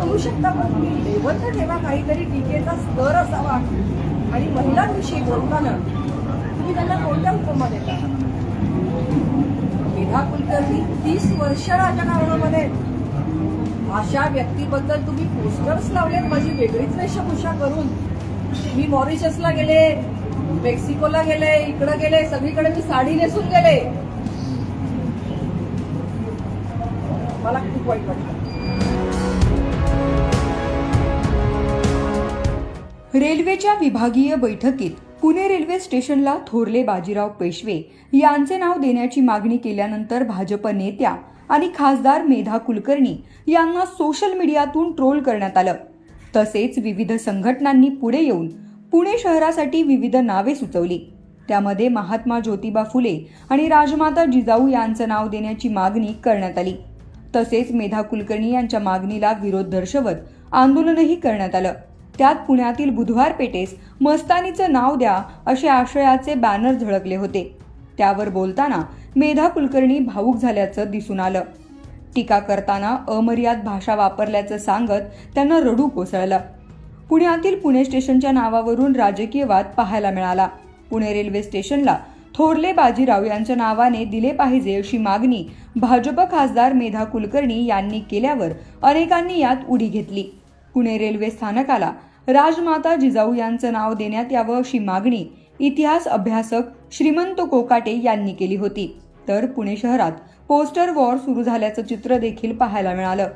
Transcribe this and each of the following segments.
करू शकता पण तुम्ही लेवल तर ठेवा काहीतरी टीकेचा स्तर असावा. आणि महिलांविषयी बोलताना तुम्ही त्यांना कोणत्या उपमा देता? मेधा कुलकर्णी तीस वर्ष राजकारणामध्ये अशा व्यक्तीबद्दल तुम्ही पोस्टर्स लावलेत माझी वेगळीच वेशभूषा करून. मी मॉरिशसला गेले मेक्सिकोला गेले इकडे गेले सगळीकडे मी साडी नेसून गेले. मला खूप वाईट वाटतं रेल्वेच्या विभागीय बैठकीत पुणे रेल्वे स्टेशनला थोरले बाजीराव पेशवे यांचे नाव देण्याची मागणी केल्यानंतर भाजप नेत्या आणि खासदार मेधा कुलकर्णी यांना सोशल मीडियातून ट्रोल करण्यात आलं. तसेच विविध संघटनांनी पुढे येऊन पुणे शहरासाठी विविध नावे सुचवली. त्यामध्ये महात्मा ज्योतिबा फुले आणि राजमाता जिजाऊ यांचं नाव देण्याची मागणी करण्यात आली. तसेच मेधा कुलकर्णी यांच्या मागणीला विरोध दर्शवत आंदोलनही करण्यात आलं. त्यात पुण्यातील बुधवार पेठेस मस्तानीचं नाव द्या असे आशयाचे बॅनर झळकले होते. त्यावर बोलताना मेधा कुलकर्णी भावूक झाल्याचं दिसून आलं. टीका करताना अमर्याद भाषा वापरल्याचं सांगत त्यांना रडू कोसळलं. पुण्यातील पुणे स्टेशनच्या नावावरून राजकीय वाद पाहायला मिळाला. पुणे रेल्वे स्टेशनला थोरले बाजीराव यांच्या नावाने दिले पाहिजे अशी मागणी भाजप खासदार मेधा कुलकर्णी यांनी केल्यावर अनेकांनी यात उडी घेतली. पुणे रेल्वे स्थानकाला राजमाता जिजाऊ यांचं नाव देण्यात यावं अशी मागणी इतिहास अभ्यासक श्रीमंत कोकाटे यांनी केली होती. तर पुणे शहरात पोस्टर वॉर सुरू झाल्याचं चित्र देखील पाहायला मिळालं.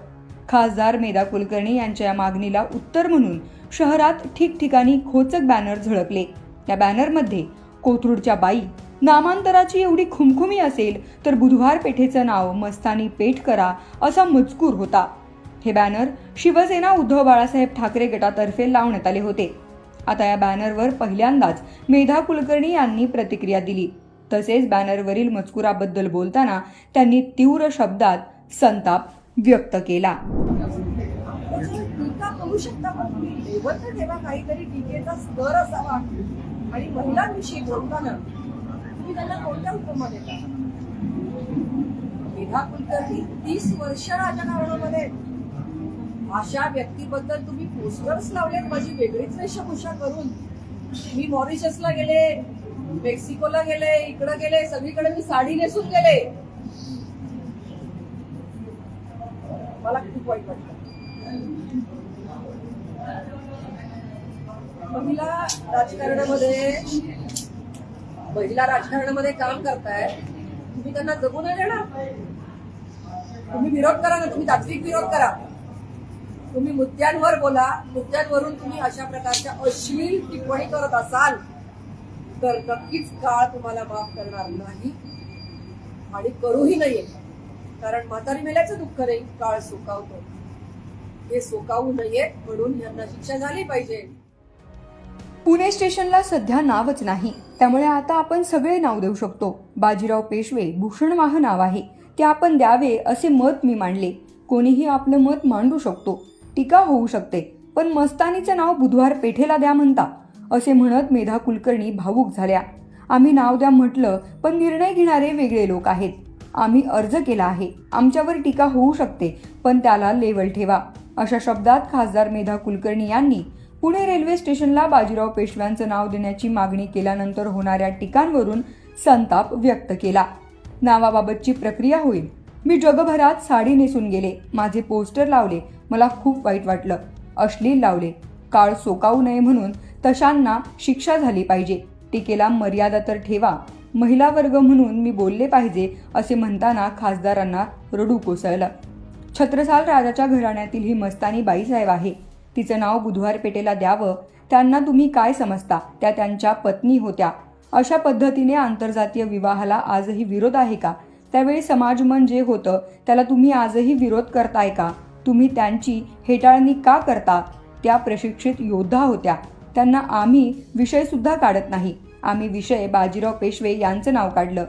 खासदार मेधा कुलकर्णी यांच्या या मागणीला उत्तर म्हणून शहरात ठिकठिकाणी खोचक बॅनर झळकले. त्या बॅनरमध्ये कोथरूडच्या बाई नामांतराची एवढी खुमखुमी असेल तर बुधवार पेठेचं नाव मस्तानी पेठ करा असा मजकूर होता. हे बॅनर शिवसेना उद्धव बाळासाहेब ठाकरे गटातर्फे लावण्यात आले होते. आता या बॅनरवर पहिल्यांदाच मेधा कुलकर्णी यांनी प्रतिक्रिया दिली. तसेच बॅनरवरील मजकुराबद्दल बोलताना त्यांनी तीव्र शब्दात संताप व्यक्त केला. आणि महिलांविषयी बोलताना तुम्ही त्यांना कोणत्या उपमा देता? मेधा कुलकर्णी तीस वर्ष राजकारणामध्ये अशा व्यक्तीबद्दल तुम्ही पोस्टर्स लावलेत माझी वेगळीच वेशभूषा करून. मी मॉरिशसला गेले मेक्सिकोला गेले इकडे गेले सगळीकडे मी साडी नेसून गेले. मला खूप वाईट वाटत महिला राजकारणामध्ये महिला राजकारणामध्ये काम करताय. तुम्ही त्यांना जगू नाही देणार. तुम्ही विरोध करा ना तुम्ही तात्विक विरोध करा. तुम्ही मुद्द्यांवर बोला. मुद्द्यांवरून तुम्ही अशा प्रकारच्या अश्लील टिप्पणी करत असाल तर नक्कीच काळ तुम्हाला माफ करणार नाही. आणि करूही नाहीये कारण म्हातारी मेल्याचं दुःख नाही काळ सोकावतो. हे सोकावू नये म्हणून यांना शिक्षा झाली पाहिजे. पुणे स्टेशनला सध्या नावच नाही. त्यामुळे आता आपण सगळे नाव देऊ शकतो. बाजीराव पेशवे भूषणवाह नाव आहे. ते आपण द्यावे असे मत मी मांडले. कोणीही आपलं मत मांडू शकतो. टीका होऊ शकते. पण मस्तानीचं नाव बुधवार पेठेला द्या म्हणता असे म्हणत मेधा कुलकर्णी भावूक झाल्या. आम्ही नाव द्या म्हटलं पण निर्णय घेणारे वेगळे लोक आहेत. आम्ही अर्ज केला आहे. आमच्यावर टीका होऊ शकते पण त्याला लेवल ठेवा. अशा शब्दात खासदार मेधा कुलकर्णी यांनी पुणे रेल्वे स्टेशनला बाजीराव पेशव्यांचं नाव देण्याची मागणी केल्यानंतर होणाऱ्या टीकांवरून संताप व्यक्त केला. नावाबाबतची प्रक्रिया होईल. मी जगभरात साडी नेसून गेले. माझे पोस्टर लावले. मला खूप वाईट वाटलं. अश्लील लावले. काळ सोकावू नये म्हणून तशांना शिक्षा झाली पाहिजे. टीकेला मर्यादा तर ठेवा. महिला वर्ग म्हणून मी बोलले पाहिजे असे म्हणताना खासदारांना रडू कोसळलं. छत्रसाल राजाच्या घराण्यातील ही मस्तानी बाईसाहेब आहे. तिचं नाव बुधवार पेटेला द्यावं. त्यांना तुम्ही काय समजता? त्या त्यांच्या पत्नी होत्या. अशा पद्धतीने आंतरजातीय विवाहाला आजही विरोध आहे का? त्यावेळी समाजमन जे होतं त्याला तुम्ही आजही विरोध करताय का? तुम्ही त्यांची हेटाळणी का करता? त्या प्रशिक्षित योद्धा होत्या. त्यांना आम्ही विषयसुद्धा काढत नाही. आम्ही विषय बाजीराव पेशवे यांचं नाव काढलं.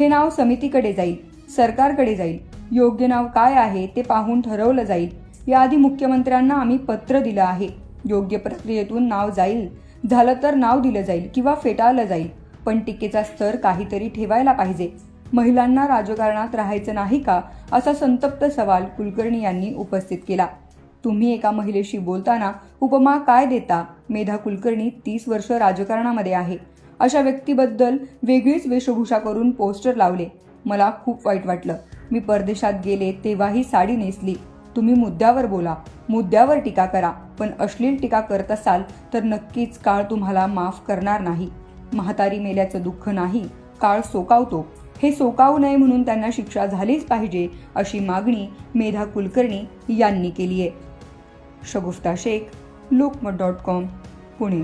हे नाव समितीकडे जाईल सरकारकडे जाईल. योग्य नाव काय आहे ते पाहून ठरवलं जाईल. याआधी मुख्यमंत्र्यांना आम्ही पत्र दिलं आहे. योग्य प्रक्रियेतून नाव जाईल. झालं तर नाव दिलं जाईल किंवा फेटाळलं जाईल. पण टीकेचा स्तर काहीतरी ठेवायला पाहिजे. महिलांना राजकारणात राहायचं नाही का? असा संतप्त सवाल कुलकर्णी यांनी उपस्थित केला. तुम्ही एका महिलेशी बोलताना उपमा काय देता? मेधा कुलकर्णी तीस वर्ष राजकारणामध्ये आहे. अशा व्यक्तीबद्दल वेगळीच वेशभूषा करून पोस्टर लावले. मला खूप वाईट वाटलं. मी परदेशात गेले तेव्हाही साडी नेसली. तुम्ही मुद्द्यावर बोला. मुद्द्यावर टीका करा. पण अश्लील टीका करत असाल तर नक्कीच काळ तुम्हाला माफ करणार नाही. म्हातारी मेल्याचं दुःख नाही. काळ सोकावतो. हे सोकावू नये म्हणून त्यांना शिक्षा झालीच पाहिजे अशी मागणी मेधा कुलकर्णी यांनी केली आहे शगुफ्ता शेख लोकमत डॉट कॉम पुणे.